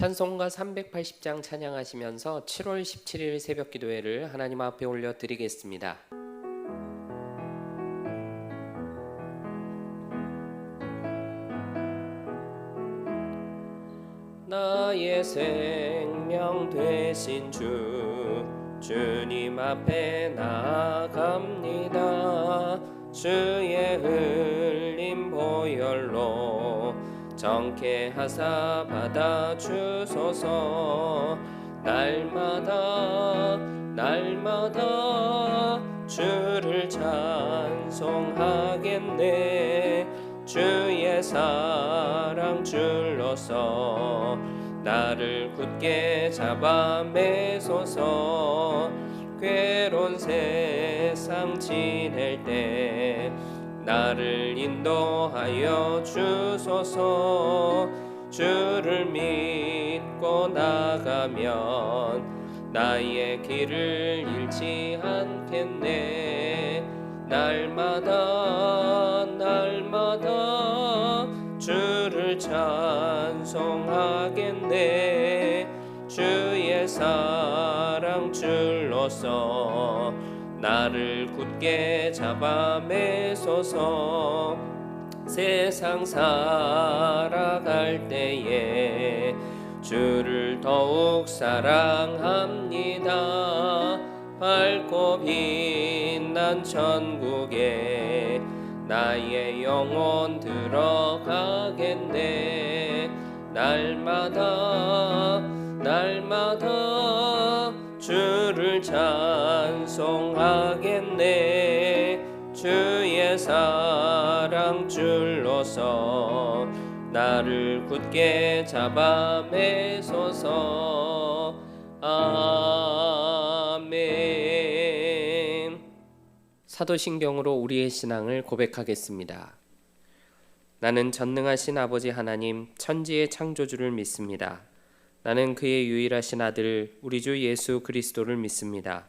찬송가 380장 찬양하시면서 7월 17일 새벽 기도회를 하나님 앞에 올려 드리겠습니다. 나의 생명 되신 주 주님 앞에 나아갑니다 주의 흘림 보혈로 정케 하사 받아 주소서. 날마다 날마다 주를 찬송하겠네. 주의 사랑 줄로서 나를 굳게 잡아 매소서. 괴로운 세상 지낼 때 나를 인도하여 주소서. 주를 믿고 나가면 나의 길을 잃지 않겠네. 날마다 날마다 주를 찬송하겠네. 주의 사랑 줄로서 나를 굳게 잡아 매소서. 세상 살아갈 때에 주를 더욱 사랑합니다. 밝고 빛난 천국에 나의 영혼 들어가겠네. 날마다 날마다 주를 찬송하겠네 주의 사랑 줄로서 나를 굳게 잡아 매소서 아멘 사도신경으로 우리의 신앙을 고백하겠습니다. 나는 전능하신 아버지 하나님 천지의 창조주를 믿습니다. 나는 그의 유일하신 아들 우리 주 예수 그리스도를 믿습니다.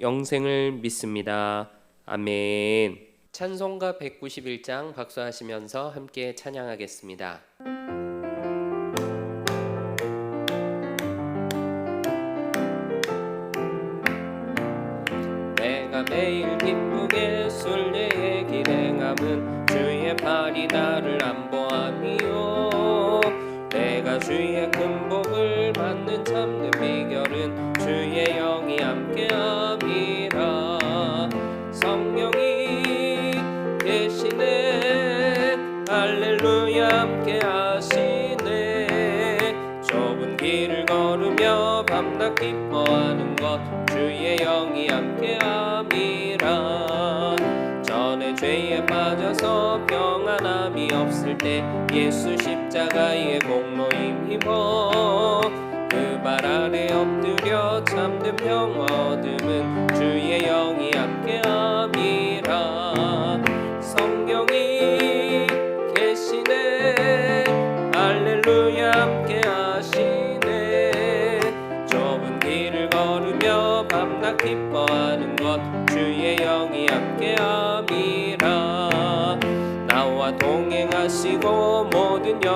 영생을 믿습니다. 아멘. 찬송가 191장 박수하시면서 함께 찬양하겠습니다. 때 예수 십자가의 공로 힘입어 그 발 아래 엎드려 참된 평화 얻음은 주의 영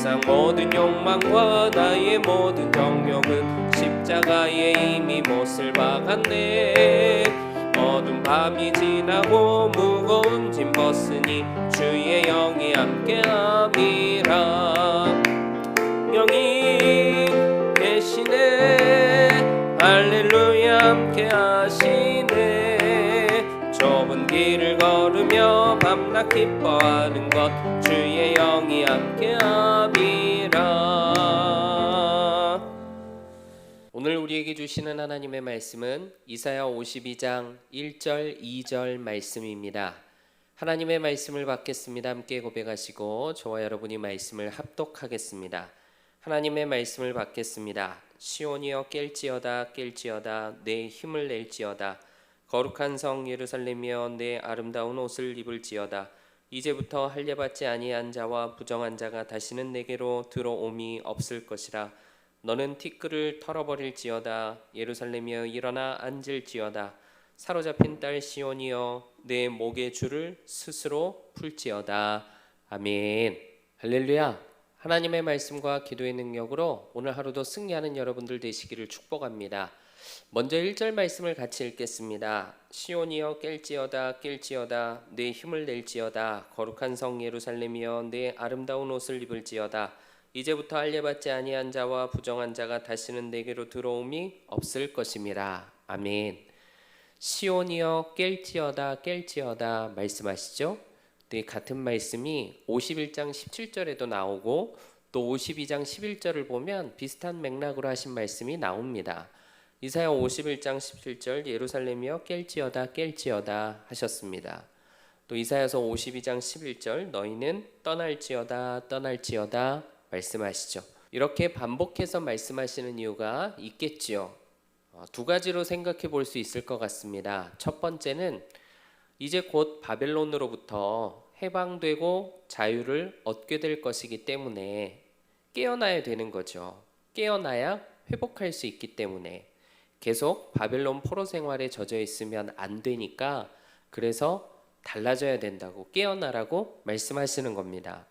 세상 모든 욕망과 나의 모든 정욕은 십자가에 이미 못을 박았네. 어두운 밤이 지나고 무거운 짐 벗으니 주의 영이 함께함이라. 영이 계시네. 할렐루야 함께 하시네. 좁은 길을 걸으며 밤낮 기뻐하는 것 주의 영이 함께 함 우리에게 주시는 하나님의 말씀은 이사야 52장 1절 2절 말씀입니다. 하나님의 말씀을 받겠습니다. 함께 고백하시고 저와 여러분이 말씀을 합독하겠습니다. 하나님의 말씀을 받겠습니다. 시온이여 깰지어다 깰지어다 내 힘을 낼지어다 거룩한 성 예루살렘이여 내 아름다운 옷을 입을지어다 이제부터 할례받지 아니한 자와 부정한 자가 다시는 내게로 들어옴이 없을 것이라 너는 티끌을 털어버릴지어다. 예루살렘이여 일어나 앉을지어다. 사로잡힌 딸 시온이여 내 목의 줄을 스스로 풀지어다. 아멘. 할렐루야. 하나님의 말씀과 기도의 능력으로 오늘 하루도 승리하는 여러분들 되시기를 축복합니다. 먼저 1절 말씀을 같이 읽겠습니다. 시온이여 깰지어다 깰지어다. 내 힘을 낼지어다. 거룩한 성 예루살렘이여 내 아름다운 옷을 입을지어다 이제부터 할례받지 아니한 자와 부정한 자가 다시는 내게로 들어옴이 없을 것임이라. 아멘. 시온이여 깰지어다 깰지어다 말씀하시죠? 네, 같은 말씀이 51장 17절에도 나오고 또 52장 11절을 보면 비슷한 맥락으로 하신 말씀이 나옵니다. 이사야 51장 17절 예루살렘이여 깰지어다 깰지어다 하셨습니다. 또 이사야서 52장 11절 너희는 떠날지어다 떠날지어다 말씀하시죠. 이렇게 반복해서 말씀하시는 이유가 있겠지요. 어, 두 가지로 생각해 볼 수 있을 것 같습니다. 첫 번째는 이제 곧 바벨론으로부터 해방되고 자유를 얻게 될 것이기 때문에 깨어나야 되는 거죠. 깨어나야 회복할 수 있기 때문에 계속 바벨론 포로 생활에 젖어 있으면 안 되니까 그래서 달라져야 된다고 깨어나라고 말씀하시는 겁니다.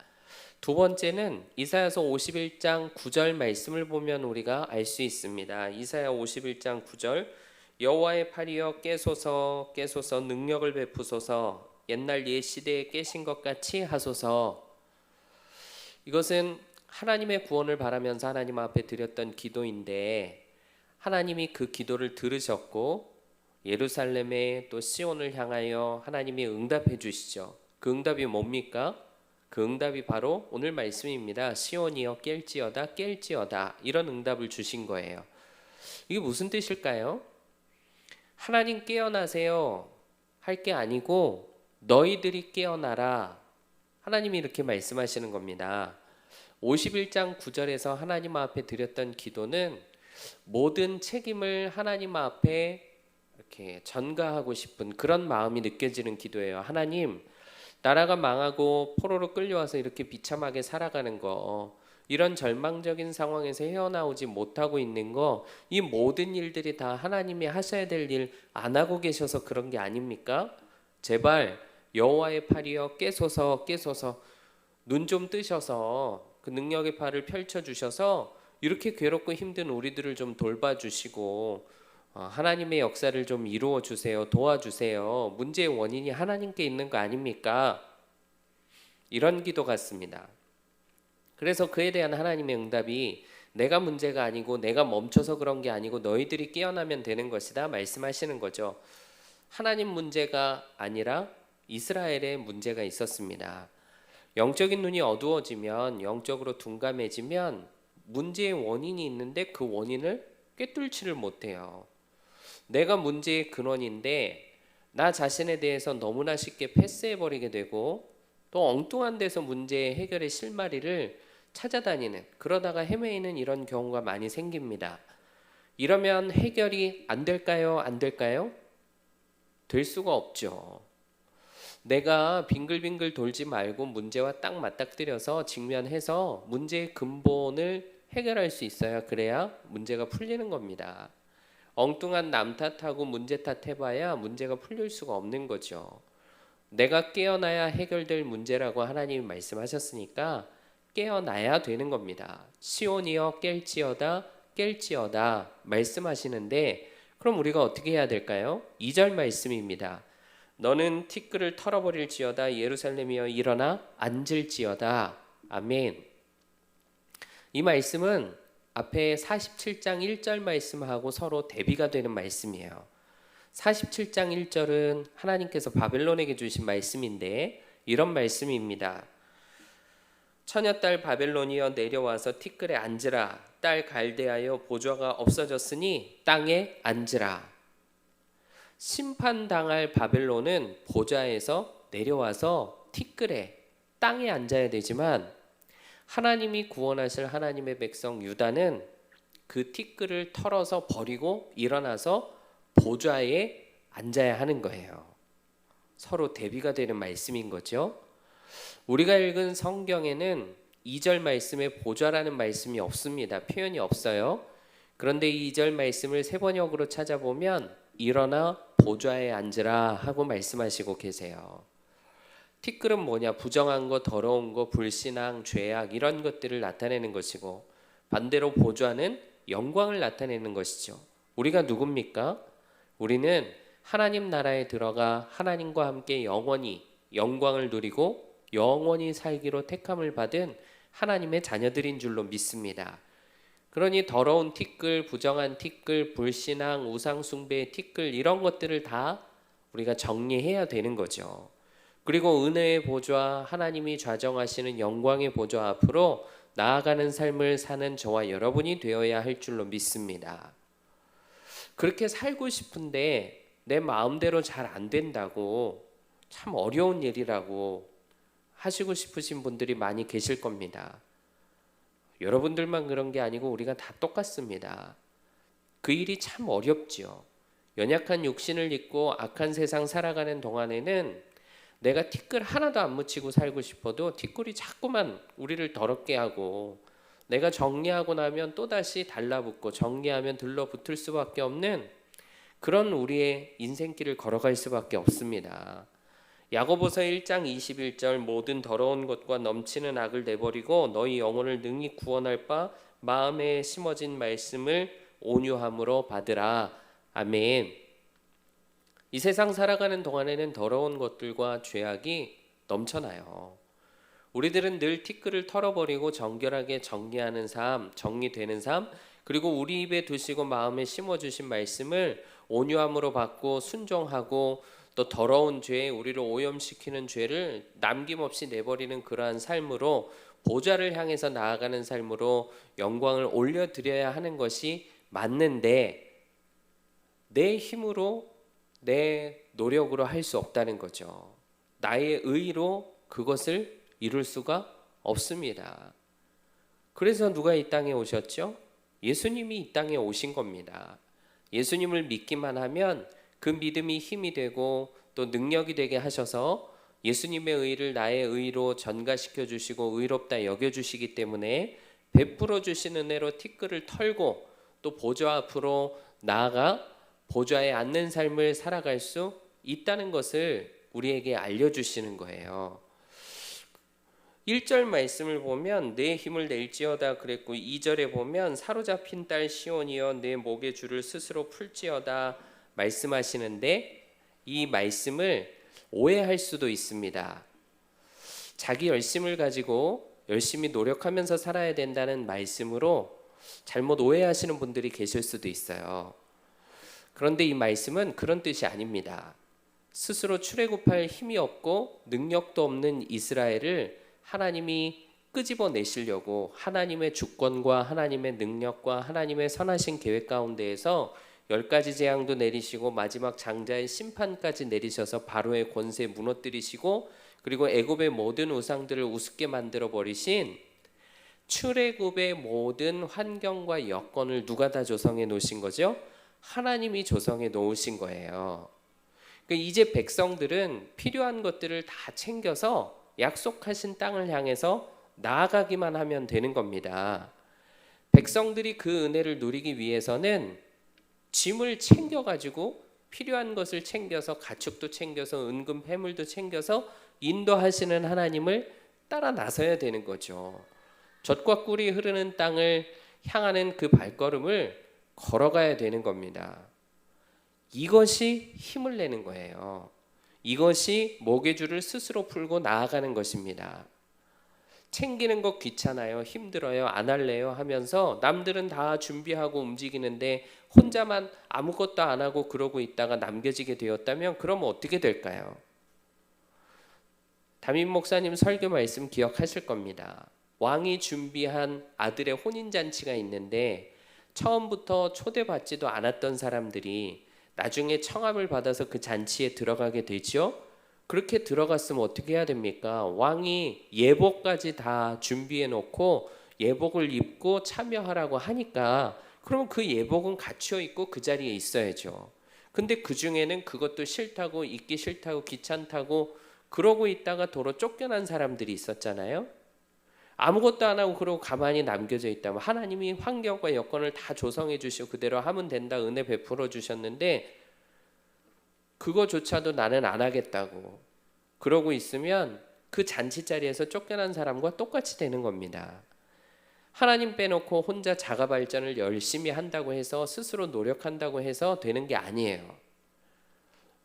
두 번째는 이사야서 51장 9절 말씀을 보면 우리가 알 수 있습니다. 이사야 51장 9절 여호와의 팔이여 깨소서 깨소서 능력을 베푸소서 옛날 옛 시대에 깨신 것 같이 하소서 이것은 하나님의 구원을 바라면서 하나님 앞에 드렸던 기도인데 하나님이 그 기도를 들으셨고 예루살렘의 또 시온을 향하여 하나님이 응답해 주시죠. 그 응답이 뭡니까? 그 응답이 바로 오늘 말씀입니다. 시온이여 깰지어다 깰지어다 이런 응답을 주신 거예요. 이게 무슨 뜻일까요? 하나님 깨어나세요 할 게 아니고 너희들이 깨어나라 하나님이 이렇게 말씀하시는 겁니다. 51장 9절에서 하나님 앞에 드렸던 기도는 모든 책임을 하나님 앞에 이렇게 전가하고 싶은 그런 마음이 느껴지는 기도예요. 하나님, 나라가 망하고 포로로 끌려와서 이렇게 비참하게 살아가는 거, 이런 절망적인 상황에서 헤어나오지 못하고 있는 거, 이 모든 일들이 다 하나님이 하셔야 될 일 안 하고 계셔서 그런 게 아닙니까? 제발 여호와의 팔이여 깨소서 깨소서 눈 좀 뜨셔서 그 능력의 팔을 펼쳐 주셔서 이렇게 괴롭고 힘든 우리들을 좀 돌봐 주시고 어, 하나님의 역사를 좀 이루어 주세요. 도와주세요. 문제의 원인이 하나님께 있는 거 아닙니까? 이런 기도 같습니다. 그래서 그에 대한 하나님의 응답이 내가 문제가 아니고 내가 멈춰서 그런 게 아니고 너희들이 깨어나면 되는 것이다 말씀하시는 거죠. 하나님 문제가 아니라 이스라엘의 문제가 있었습니다. 영적인 눈이 어두워지면 영적으로 둔감해지면 문제의 원인이 있는데 그 원인을 꿰뚫지를 못해요. 내가 문제의 근원인데 나 자신에 대해서 너무나 쉽게 패스해 버리게 되고 또 엉뚱한 데서 문제의 해결의 실마리를 찾아다니는 그러다가 헤매이는 이런 경우가 많이 생깁니다. 이러면 해결이 안 될까요? 안 될까요? 될 수가 없죠. 내가 빙글빙글 돌지 말고 문제와 딱 맞닥뜨려서 직면해서 문제의 근본을 해결할 수 있어야 그래야 문제가 풀리는 겁니다. 엉뚱한 남 탓하고 문제 탓해봐야 문제가 풀릴 수가 없는 거죠. 내가 깨어나야 해결될 문제라고 하나님이 말씀하셨으니까 깨어나야 되는 겁니다. 시온이여 깰지어다 깰지어다 말씀하시는데 그럼 우리가 어떻게 해야 될까요? 2절 말씀입니다. 너는 티끌을 털어버릴지어다 예루살렘이여 일어나 앉을지어다 아멘. 이 말씀은 앞에 47장 1절 말씀하고 서로 대비가 되는 말씀이에요. 47장 1절은 하나님께서 바벨론에게 주신 말씀인데 이런 말씀입니다. 처녀 딸 바벨론이여 내려와서 티끌에 앉으라 딸 갈대하여 보좌가 없어졌으니 땅에 앉으라 심판당할 바벨론은 보좌에서 내려와서 티끌에 땅에 앉아야 되지만 하나님이 구원하실 하나님의 백성 유다는 그 티끌을 털어서 버리고 일어나서 보좌에 앉아야 하는 거예요. 서로 대비가 되는 말씀인 거죠. 우리가 읽은 성경에는 2절 말씀에 보좌라는 말씀이 없습니다. 표현이 없어요. 그런데 2절 말씀을 세 번역으로 찾아보면 일어나 보좌에 앉으라 하고 말씀하시고 계세요. 티끌은 뭐냐? 부정한 거, 더러운 거, 불신앙, 죄악 이런 것들을 나타내는 것이고 반대로 보좌는 영광을 나타내는 것이죠. 우리가 누굽니까? 우리는 하나님 나라에 들어가 하나님과 함께 영원히 영광을 누리고 영원히 살기로 택함을 받은 하나님의 자녀들인 줄로 믿습니다. 그러니 더러운 티끌, 부정한 티끌, 불신앙, 우상숭배의 티끌 이런 것들을 다 우리가 정리해야 되는 거죠. 그리고 은혜의 보좌, 하나님이 좌정하시는 영광의 보좌 앞으로 나아가는 삶을 사는 저와 여러분이 되어야 할 줄로 믿습니다. 그렇게 살고 싶은데 내 마음대로 잘 안 된다고 참 어려운 일이라고 하시고 싶으신 분들이 많이 계실 겁니다. 여러분들만 그런 게 아니고 우리가 다 똑같습니다. 그 일이 참 어렵지요. 연약한 육신을 입고 악한 세상 살아가는 동안에는 내가 티끌 하나도 안 묻히고 살고 싶어도 티끌이 자꾸만 우리를 더럽게 하고 내가 정리하고 나면 또다시 달라붙고 정리하면 들러붙을 수밖에 없는 그런 우리의 인생길을 걸어갈 수밖에 없습니다. 야고보서 1장 21절 모든 더러운 것과 넘치는 악을 내버리고 너희 영혼을 능히 구원할 바 마음에 심어진 말씀을 온유함으로 받으라. 아멘. 이 세상 살아가는 동안에는 더러운 것들과 죄악이 넘쳐나요. 우리들은 늘 티끌을 털어버리고 정결하게 정리하는 삶, 정리되는 삶, 그리고 우리 입에 두시고 마음에 심어주신 말씀을 온유함으로 받고 순종하고 또 더러운 죄, 우리를 오염시키는 죄를 남김없이 내버리는 그러한 삶으로 보좌를 향해서 나아가는 삶으로 영광을 올려드려야 하는 것이 맞는데 내 힘으로 내 노력으로 할 수 없다는 거죠. 나의 의로 그것을 이룰 수가 없습니다. 그래서 누가 이 땅에 오셨죠? 예수님이 이 땅에 오신 겁니다. 예수님을 믿기만 하면 그 믿음이 힘이 되고 또 능력이 되게 하셔서 예수님의 의를 나의 의로 전가시켜 주시고 의롭다 여겨 주시기 때문에 베풀어 주신 은혜로 티끌을 털고 또 보좌 앞으로 나아가 보좌에 앉는 삶을 살아갈 수 있다는 것을 우리에게 알려 주시는 거예요. 1절 말씀을 보면 내 힘을 낼지어다 그랬고 2절에 보면 사로잡힌 딸 시온이여 내 목의 줄을 스스로 풀지어다 말씀하시는데 이 말씀을 오해할 수도 있습니다. 자기 열심을 가지고 열심히 노력하면서 살아야 된다는 말씀으로 잘못 오해하시는 분들이 계실 수도 있어요. 그런데 이 말씀은 그런 뜻이 아닙니다. 스스로 출애굽할 힘이 없고 능력도 없는 이스라엘을 하나님이 끄집어 내시려고 하나님의 주권과 하나님의 능력과 하나님의 선하신 계획 가운데에서 열 가지 재앙도 내리시고 마지막 장자의 심판까지 내리셔서 바로의 권세 무너뜨리시고 그리고 애굽의 모든 우상들을 우습게 만들어 버리신 출애굽의 모든 환경과 여건을 누가 다 조성해 놓으신 거죠? 하나님이 조성해 놓으신 거예요. 그러니까 이제 백성들은 필요한 것들을 다 챙겨서 약속하신 땅을 향해서 나아가기만 하면 되는 겁니다. 백성들이 그 은혜를 누리기 위해서는 짐을 챙겨 가지고 필요한 것을 챙겨서 가축도 챙겨서 은금 해물도 챙겨서 인도하시는 하나님을 따라 나서야 되는 거죠. 젖과 꿀이 흐르는 땅을 향하는 그 발걸음을 걸어가야 되는 겁니다. 이것이 힘을 내는 거예요. 이것이 목의 줄을 스스로 풀고 나아가는 것입니다. 챙기는 거 귀찮아요. 힘들어요. 안 할래요. 하면서 남들은 다 준비하고 움직이는데 혼자만 아무것도 안 하고 그러고 있다가 남겨지게 되었다면 그럼 어떻게 될까요? 담임 목사님 설교 말씀 기억하실 겁니다. 왕이 준비한 아들의 혼인 잔치가 있는데 처음부터 초대받지도 않았던 사람들이 나중에 청함을 받아서 그 잔치에 들어가게 되죠. 그렇게 들어갔으면 어떻게 해야 됩니까? 왕이 예복까지 다 준비해 놓고 예복을 입고 참여하라고 하니까 그러면 그 예복은 갖춰 있고 그 자리에 있어야죠. 근데 그 중에는 그것도 싫다고 입기 싫다고 귀찮다고 그러고 있다가 도로 쫓겨난 사람들이 있었잖아요. 아무것도 안 하고 그러고 가만히 남겨져 있다면 하나님이 환경과 여건을 다 조성해 주시고 그대로 하면 된다 은혜 베풀어 주셨는데 그거조차도 나는 안 하겠다고 그러고 있으면 그 잔치 자리에서 쫓겨난 사람과 똑같이 되는 겁니다. 하나님 빼놓고 혼자 자가 발전을 열심히 한다고 해서 스스로 노력한다고 해서 되는 게 아니에요.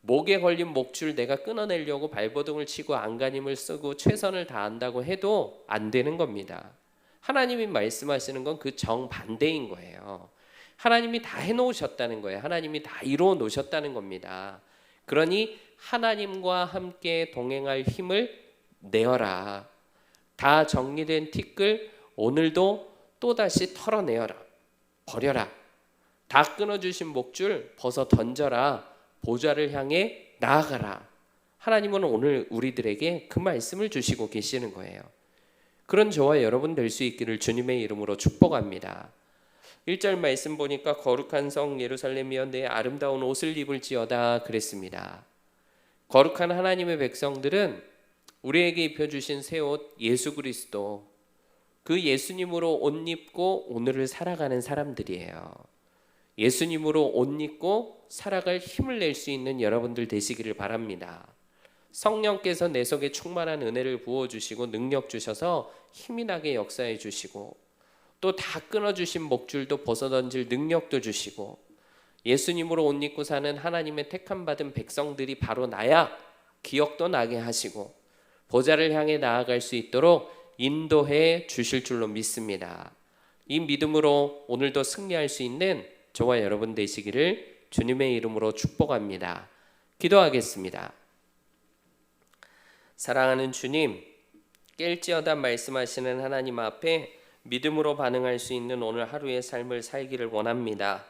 목에 걸린 목줄 내가 끊어내려고 발버둥을 치고 안간힘을 쓰고 최선을 다한다고 해도 안 되는 겁니다. 하나님이 말씀하시는 건 그 정반대인 거예요. 하나님이 다 해놓으셨다는 거예요. 하나님이 다 이루어 놓으셨다는 겁니다. 그러니 하나님과 함께 동행할 힘을 내어라. 다 정리된 티끌 오늘도 또다시 털어내어라. 버려라. 다 끊어주신 목줄 벗어 던져라. 보좌를 향해 나아가라. 하나님은 오늘 우리들에게 그 말씀을 주시고 계시는 거예요. 그런 저와 여러분 될 수 있기를 주님의 이름으로 축복합니다. 1절 말씀 보니까 거룩한 성 예루살렘이여 내 아름다운 옷을 입을지어다 그랬습니다. 거룩한 하나님의 백성들은 우리에게 입혀 주신 새 옷 예수 그리스도 그 예수님으로 옷 입고 오늘을 살아가는 사람들이에요. 예수님으로 옷 입고 살아갈 힘을 낼 수 있는 여러분들 되시기를 바랍니다. 성령께서 내 속에 충만한 은혜를 부어 주시고 능력 주셔서 힘이 나게 역사해 주시고 또 다 끊어 주신 목줄도 벗어 던질 능력도 주시고 예수님으로 옷 입고 사는 하나님의 택함 받은 백성들이 바로 나야 기억도 나게 하시고 보좌를 향해 나아갈 수 있도록 인도해 주실 줄로 믿습니다. 이 믿음으로 오늘도 승리할 수 있는 저와 여러분 되시기를 주님의 이름으로 축복합니다. 기도하겠습니다. 사랑하는 주님, 깰지어다 말씀하시는 하나님 앞에 믿음으로 반응할 수 있는 오늘 하루의 삶을 살기를 원합니다.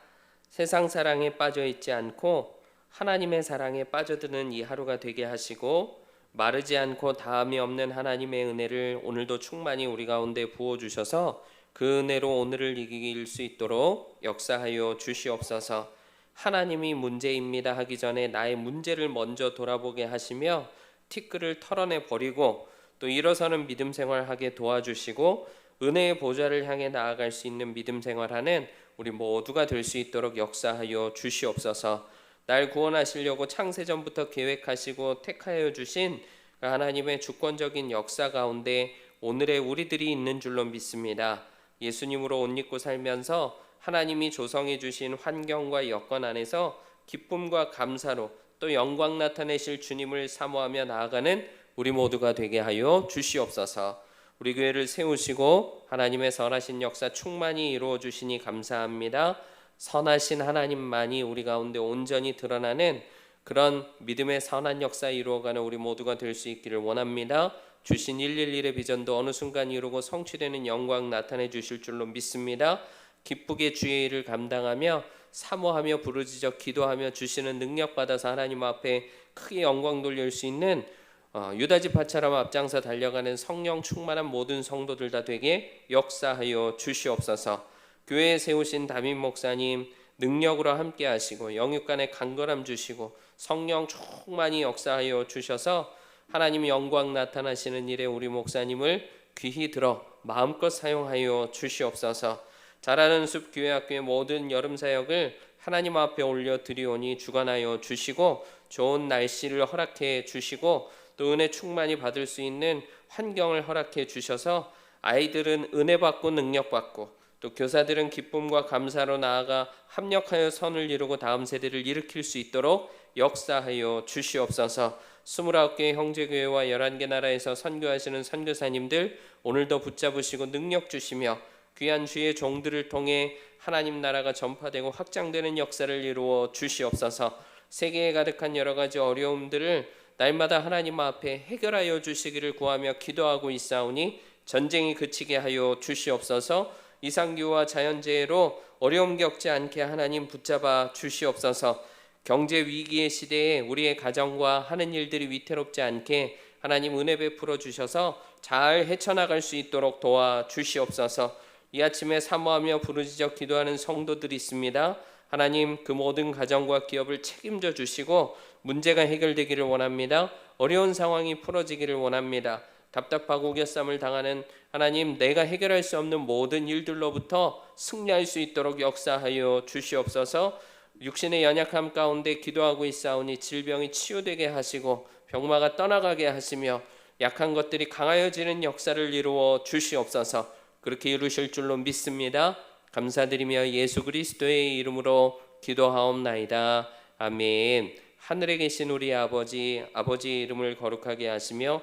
세상 사랑에 빠져 있지 않고 하나님의 사랑에 빠져드는 이 하루가 되게 하시고 마르지 않고 다함이 없는 하나님의 은혜를 오늘도 충만히 우리 가운데 부어 주셔서 그 은혜로 오늘을 이길 수 있도록 역사하여 주시옵소서. 하나님이 문제입니다 하기 전에 나의 문제를 먼저 돌아보게 하시며 티끌을 털어내 버리고 또 일어서는 믿음 생활하게 도와주시고 은혜의 보좌를 향해 나아갈 수 있는 믿음 생활하는 우리 모두가 될 수 있도록 역사하여 주시옵소서. 날 구원하시려고 창세전부터 계획하시고 택하여 주신 그 하나님의 주권적인 역사 가운데 오늘의 우리들이 있는 줄로 믿습니다. 예수님으로 옷 입고 살면서 하나님이 조성해 주신 환경과 여건 안에서 기쁨과 감사로 또 영광 나타내실 주님을 사모하며 나아가는 우리 모두가 되게 하여 주시옵소서. 우리 교회를 세우시고 하나님의 선하신 역사 충만히 이루어 주시니 감사합니다. 선하신 하나님만이 우리 가운데 온전히 드러나는 그런 믿음의 선한 역사 이루어가는 우리 모두가 될 수 있기를 원합니다. 주신 111의 비전도 어느 순간 이루고 성취되는 영광 나타내 주실 줄로 믿습니다. 기쁘게 주의 일을 감당하며 사모하며 부르짖어 기도하며 주시는 능력 받아서 하나님 앞에 크게 영광 돌릴 수 있는 어, 유다지 파처럼 앞장서 달려가는 성령 충만한 모든 성도들 다 되게 역사하여 주시옵소서. 교회에 세우신 담임 목사님 능력으로 함께 하시고 영육간의 간절함 주시고 성령 충만히 역사하여 주셔서 하나님의 영광 나타나시는 일에 우리 목사님을 귀히 들어 마음껏 사용하여 주시옵소서. 자라는 숲 교회학교의 모든 여름 사역을 하나님 앞에 올려 드리오니 주관하여 주시고 좋은 날씨를 허락해 주시고 또 은혜 충만히 받을 수 있는 환경을 허락해 주셔서 아이들은 은혜 받고 능력 받고 또 교사들은 기쁨과 감사로 나아가 합력하여 선을 이루고 다음 세대를 일으킬 수 있도록 역사하여 주시옵소서. 29개 형제교회와 11개 나라에서 선교하시는 선교사님들 오늘도 붙잡으시고 능력 주시며 귀한 주의 종들을 통해 하나님 나라가 전파되고 확장되는 역사를 이루어 주시옵소서. 세계에 가득한 여러 가지 어려움들을 날마다 하나님 앞에 해결하여 주시기를 구하며 기도하고 있사오니 전쟁이 그치게 하여 주시옵소서. 이상규와 자연재해로 어려움 겪지 않게 하나님 붙잡아 주시옵소서. 경제 위기의 시대에 우리의 가정과 하는 일들이 위태롭지 않게 하나님 은혜 베풀어 주셔서 잘 헤쳐나갈 수 있도록 도와 주시옵소서. 이 아침에 사모하며 부르짖어 기도하는 성도들이 있습니다. 하나님 그 모든 가정과 기업을 책임져 주시고 문제가 해결되기를 원합니다. 어려운 상황이 풀어지기를 원합니다. 답답하고 우겨쌈을 당하는 하나님 내가 해결할 수 없는 모든 일들로부터 승리할 수 있도록 역사하여 주시옵소서. 육신의 연약함 가운데 기도하고 있사오니 질병이 치유되게 하시고 병마가 떠나가게 하시며 약한 것들이 강하여지는 역사를 이루어 주시옵소서. 그렇게 이루실 줄로 믿습니다. 감사드리며 예수 그리스도의 이름으로 기도하옵나이다. 아멘. 하늘에 계신 우리 아버지, 아버지 이름을 거룩하게 하시며